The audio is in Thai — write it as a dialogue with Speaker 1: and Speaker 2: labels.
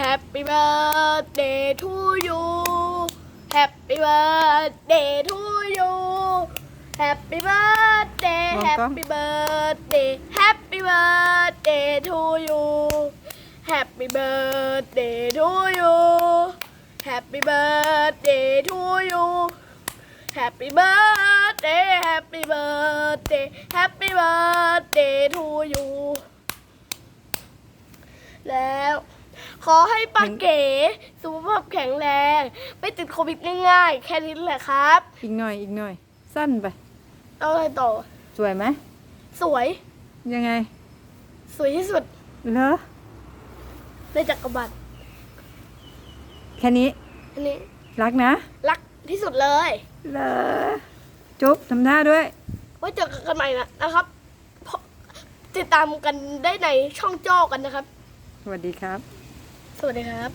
Speaker 1: Happy birthday to you Happy birthday to you Happy birthday
Speaker 2: มองกล้อง
Speaker 1: Happy birthday Happy birthday to you Happy birthday to you Happy birthday to you Happy birthday Happy birthday Happy birthday to you แล้ว ขอให้ป้าเก๋สุขภาพแข็งแรง ไม่ติดโควิดง่ายๆ แค่นี้แหละครับ
Speaker 2: อีกหน่อยอีกหน่อย สั้นไป
Speaker 1: เอาอะไรต่อ
Speaker 2: สวยไหม
Speaker 1: สวย
Speaker 2: ยังไง
Speaker 1: สวยที่สุด
Speaker 2: เหรอ
Speaker 1: ในจักรวาล
Speaker 2: แค่นี้
Speaker 1: อันนี้
Speaker 2: รักนะ
Speaker 1: รักที่สุดเลย
Speaker 2: เหรอจุ๊บทำท่าด้วย
Speaker 1: ไว้เจอกันใหม่นะนะครับเพราะติดตามกันได้ในช่องโจ้กันนะครับ
Speaker 2: สวัสดีครับ
Speaker 1: สวัสดีครับ